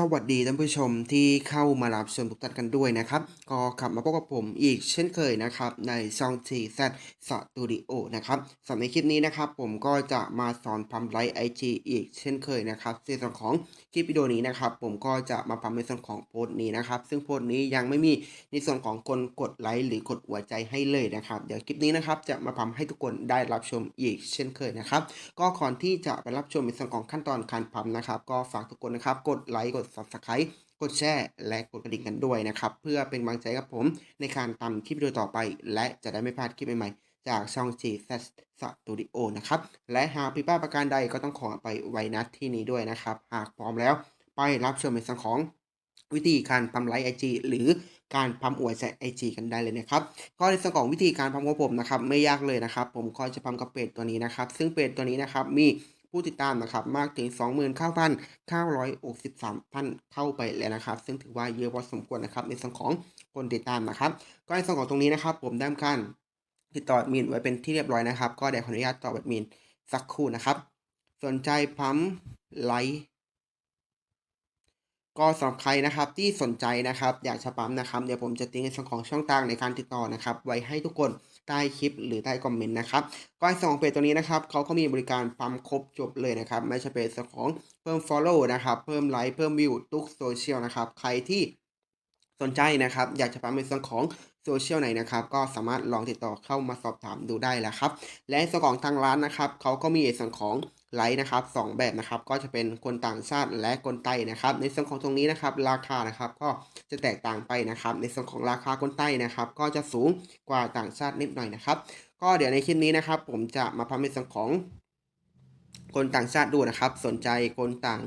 สวัสดีท่านผู้ชมที่เข้ามารับชมทุกท่านกันด้วยนะครับ ก็กลับมาพบกับผมอีกเช่นเคยนะครับ ในช่อง t z Studio นะครับสำหรับในคลิปนี้นะครับ ผมก็จะมาสอนพัมไลท์ไอจีอีกเช่นเคยนะครับในส่วนของคลิปวิดีโอนี้นะครับ ผมก็จะมาพัมในส่วนของโพสต์นี้นะครับ ซึ่งโพสต์นี้ยังไม่มีในส่วนของคนกดไลค์หรือกดหัวใจให้เลยนะครับ เดี๋ยวคลิปนี้นะครับจะมาพัมให้ทุกคนได้รับชมอีกเช่นเคยนะครับ ก็ก่อนที่จะไปรับชมในส่วนของขั้นตอนการพัมนะครับ ก็ฝากทุกคนนะครับกดไลค์กด subscribe กดแชร์และกดกระดิ่งกันด้วยนะครับ เพื่อเป็นกำลังใจกับผมในการทำคลิปวิดีโอต่อไป และจะได้ไม่พลาดคลิปใหม่ๆ จากช่อง G Z Studio นะครับ และหากผิดพลาดประการใดก็ต้องขอไปไว้นัดที่นี้ด้วยนะครับ หากพร้อมแล้วไปรับชมในส่วนของวิธีการพัมไลค์ไอจีหรือการพัมอวยใจไอจีกันได้เลยนะครับก็ในส่วนของวิธีการพัมของผมนะครับไม่ยากเลยนะครับ ผมก็จะพัมกับเพจตัวนี้นะครับ ซึ่งเพจตัวนี้นะครับมี ผู้ติดตามนะครับมากถึง 29,963ท่านเข้าไปแล้วนะครับ ซึ่งถือว่าเยอะพอสมควรนะครับในส่วนของคนติดตามนะครับ ก็ในส่วนของตรงนี้นะครับ ผมได้ทำการติดต่อแอดมินไว้เป็นที่เรียบร้อยนะครับ ก็เดี๋ยวขออนุญาตตอบแอดมินสักครู่นะครับ สนใจพัมไลค์ก็สำหรับใครนะครับที่สนใจนะครับ อยากจะปั๊มนะครับ เดี๋ยวผมจะทิ้งในส่วนของช่องทางในการติดต่อนะครับ ไว้ให้ทุกคน ใต้คลิปหรือใต้คอมเมนต์นะครับก็ในส่วนของเพจตัวนี้นะครับเขาก็มีบริการปั๊มครบจบเลยนะครับไม่ใช่เป็นส่วนของเพิ่ม Follow นะครับเพิ่มไลค์เพิ่มวิวทุกโซเชียลนะครับใครที่สนใจนะครับ อยากจะปั๊มในส่วนของโซเชียลไหนนะครับ ก็สามารถลองติดต่อเข้ามาสอบถามดูได้แล้วครับ และส่วนของทางร้านนะครับเขาก็มีส่วนของ ไลท์นะครับสองแบบนะครับก็จะเป็นคนต่างชาติและคนไต้นะครับ ในส่วนของตรงนี้นะครับราคานะครับก็จะแตกต่างไปนะครับ ในส่วนของราคาคนไต้นะครับ ก็จะสูงกว่าต่างชาตินิดหน่อยนะครับ ก็เดี๋ยวในคลิปนี้นะครับ ผมจะมาพัมในส่วนของ คนต่างชาติดูนะครับ สนใจคนต่าง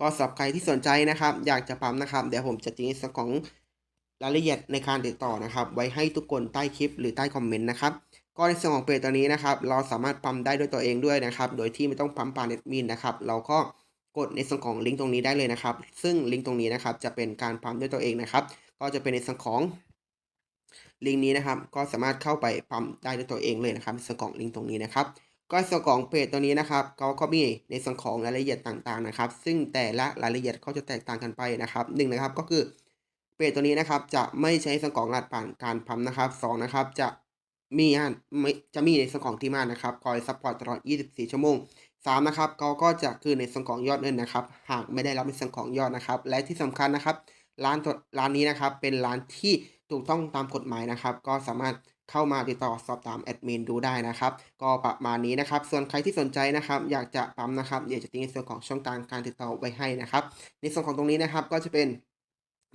ก็สำหรับใครที่สนใจนะครับ อยากจะปั๊มนะครับ เดี๋ยวผมจะทิ้งในส่วนของรายละเอียดในการติดต่อนะครับ ไว้ให้ทุกคนใต้คลิปหรือใต้คอมเมนต์นะครับ ก็ในส่วนของเพจตัวนี้นะครับ เราสามารถปั๊มได้ด้วยตัวเองด้วยนะครับ โดยที่ไม่ต้องปั๊มผ่านเน็ตมินนะครับ เราก็กดในส่วนของลิงก์ตรงนี้ได้เลยนะครับ ซึ่งลิงก์ตรงนี้นะครับจะเป็นการปั๊มด้วยตัวเองนะครับ ก็จะเป็นในส่วนของลิงก์นี้นะครับ ก็สามารถเข้าไปปั๊มได้ด้วยตัวเองเลยนะครับในส่วนของลิงก์ตรงนี้นะครับ ก็ส่วนของเพจตัวนี้นะครับเขาก็มีในส่วนของรายละเอียดต่างๆนะครับ ซึ่งแต่ละรายละเอียดก็จะแตกต่างกันไปนะครับหนึ่งนะครับก็คือเพจตัวนี้นะครับจะไม่ใช้ส่วนของรหัสผ่านการพัมนะครับสองนะครับจะ มีอ่านไม่จะมีในส่วนของทีมานนะครับคอยซัพพอร์ตตลอด 24 ชั่วโมงสามนะครับเขาก็จะคือในส่วนของยอดเงินนะครับ หากไม่ได้รับในส่วนของยอดนะครับ และที่สำคัญนะครับ ร้านตัวร้านนี้นะครับ เป็นร้านที่ถูกต้องตามกฎหมายนะครับ ก็สามารถเข้ามาติดต่อสอบถามแอดมินดูได้นะครับ ก็ประมาณนี้นะครับ ส่วนใครที่สนใจนะครับ อยากจะปั๊มนะครับเดี๋ยวจะทิ้งในส่วนของช่องทางการติดต่อไว้ให้นะครับ ในส่วนของตรงนี้นะครับก็จะเป็น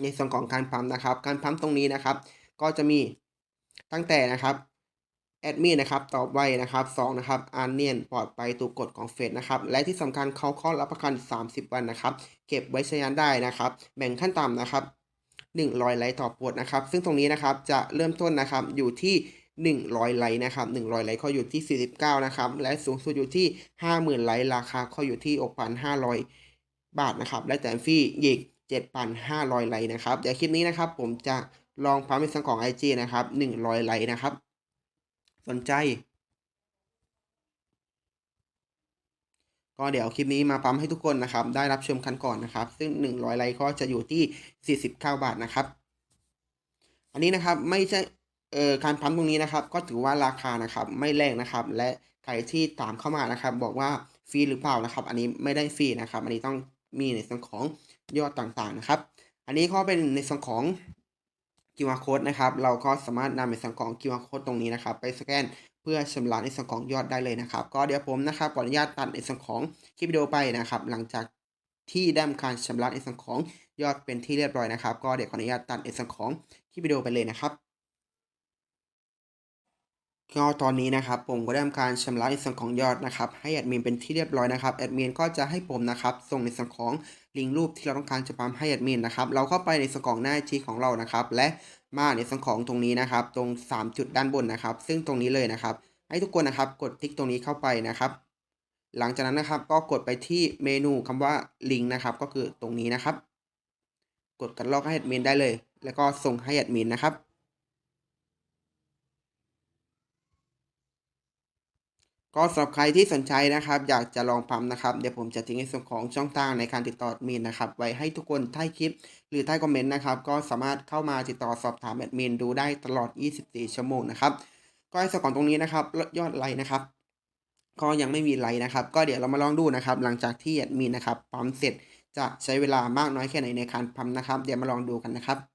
ในส่วนของการปั๊มนะครับ การปั๊มตรงนี้นะครับ ก็จะมีตั้งแต่นะครับ แอดมินนะครับตอบไวนะครับ2นะครับอ่านเนียนปลอดไปถูกกฎของเฟซนะครับและที่สำคัญเขาข้อรับประกัน 30 วันนะครับเก็บไว้ใช้งานได้นะครับแบ่งขั้นต่ำนะครับ100ไลค์ต่อปวดนะครับซึ่งตรงนี้นะครับจะเริ่มต้นนะครับอยู่ที่ 100 ไลค์นะครับ100 ไลค์ขาอยู่ที่ 49 นะครับและสูงสุดอยู่ที่ 50,000 ไลค์ราคาขาอยู่ที่ 6,500 บาทนะครับและแถมฟรีอีก 7,500 ไลค์นะครับเดี๋ยวคลิปนี้นะครับผมจะลองพัมในส่วนของ IG นะครับ100 ไลค์นะครับ สนใจ ก็เดี๋ยวคลิปนี้มาปั๊มให้ทุกคนนะครับ ได้รับชมกันก่อนนะครับ ซึ่ง 100 ไลค์ก็จะอยู่ที่ 49 บาทนะครับ อันนี้นะครับไม่ใช่เอ่อการปั๊มตรงนี้นะครับ ก็ถือว่าราคานะครับไม่แรงนะครับ และใครที่ตามเข้ามานะครับ บอกว่าฟรีหรือเปล่านะครับ อันนี้ไม่ได้ฟรีนะครับ อันนี้ต้องมีในส่วนของยอดต่างๆนะครับ อันนี้ก็เป็นในส่วนของ QR code นะครับ เราก็สามารถนำในส่วนของ QR code ตรงนี้นะครับ ไปสแกนเพื่อชำระในส่วนของยอดได้เลยนะครับ ก็เดี๋ยวผมนะครับขออนุญาตตัดในส่วนของคลิปวิดีโอไปนะครับ หลังจากที่ได้ทำการชำระในส่วนของยอดเป็นที่เรียบร้อยนะครับ ก็เดี๋ยวขออนุญาตตัดในส่วนของคลิปวิดีโอไปเลยนะครับก็ตอนนี้นะครับผมก็ได้ทำการชำระในส่วนของยอดนะครับให้แอดมินเป็นที่เรียบร้อยนะครับแอดมินก็จะให้ผมนะครับส่งในส่วนของ ลิงก์รูปที่เราต้องการจะปั๊มให้แอดมินนะครับ เราเข้าไปในส่วนของหน้าชีของเรานะครับ และมาในส่วนของตรงนี้นะครับ ตรง 3 จุดด้านบนนะครับ ซึ่งตรงนี้เลยนะครับ ให้ทุกคนนะครับ กดติ๊กตรงนี้เข้าไปนะครับ หลังจากนั้นนะครับ ก็กดไปที่เมนูคำว่าลิงก์นะครับ ก็คือตรงนี้นะครับ กดกันลอกให้แอดมินได้เลย แล้วก็ส่งให้แอดมินนะครับ ก็สำหรับใครที่สนใจนะครับ อยากจะลองปั๊มนะครับ เดี๋ยวผมจะทิ้งในส่วนของช่องทางในการติดต่อแอดมินนะครับ ไว้ให้ทุกคนใต้คลิป หรือใต้คอมเมนต์นะครับ ก็สามารถเข้ามาติดต่อสอบถามแอดมินดูได้ตลอด 24 ชั่วโมงนะครับ ก็ในส่วนของตรงนี้นะครับยอดไลค์นะครับ ก็ยังไม่มีไลค์นะครับ ก็เดี๋ยวเรามาลองดูนะครับ หลังจากที่แอดมินนะครับปั๊มเสร็จจะใช้เวลามากน้อยแค่ไหนในการปั๊มนะครับ เดี๋ยวมาลองดูกันนะครับ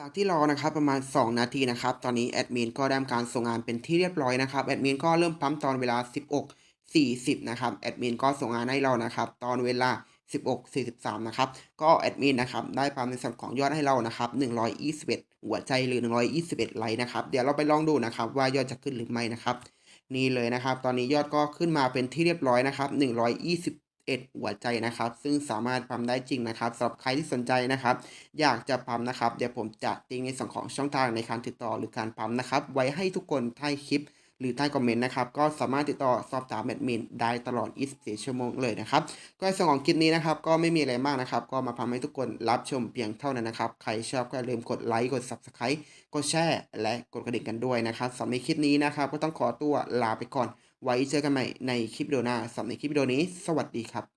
จากที่รอนะครับประมาณ 2 นาทีนะครับ ตอนนี้แอดมินก็ได้ทำการส่งงานเป็นที่เรียบร้อยนะครับแอดมินก็เริ่มปั๊มตอนเวลา 16.40 นะครับแอดมินก็ส่งงานให้เรานะครับตอนเวลา 16.43 นะครับ ก็แอดมินนะครับได้ปั๊มในส่วนของยอดให้เรานะครับ 121 หัวใจหรือ 121 ไลค์นะครับ เดี๋ยวเราไปลองดูนะครับว่ายอดจะขึ้นหรือไม่นะครับ นี่เลยนะครับ ตอนนี้ยอดก็ขึ้นมาเป็นที่เรียบร้อยนะครับ 11 หัวใจนะครับ ซึ่งสามารถปั๊มได้จริงนะครับสำหรับใครที่สนใจนะครับ อยากจะปั๊มนะครับ เดี๋ยวผมจะทิ้งในส่วนของช่องทางในการติดต่อหรือการปั๊มนะครับ ไว้ให้ทุกคนใต้คลิป หรือใต้คอมเมนต์นะครับก็สามารถติดต่อสอบถามแอดมินได้ตลอด 24 ชั่วโมงเลยนะครับก็ในส่วนของคลิปนี้นะครับก็ไม่มีอะไรมากนะครับก็มาทำให้ทุกคนรับชมเพียงเท่านั้นนะครับใครชอบก็อย่าลืมกดไลค์กด Subscribe กดแชร์และกดกระดิ่งกันด้วยนะครับสำหรับคลิปนี้นะครับก็ต้องขอตัวลาไปก่อน ไว้เจอกันใหม่ในคลิปวิดีโอหน้าสำหรับคลิปวิดีโอนี้ สวัสดีครับ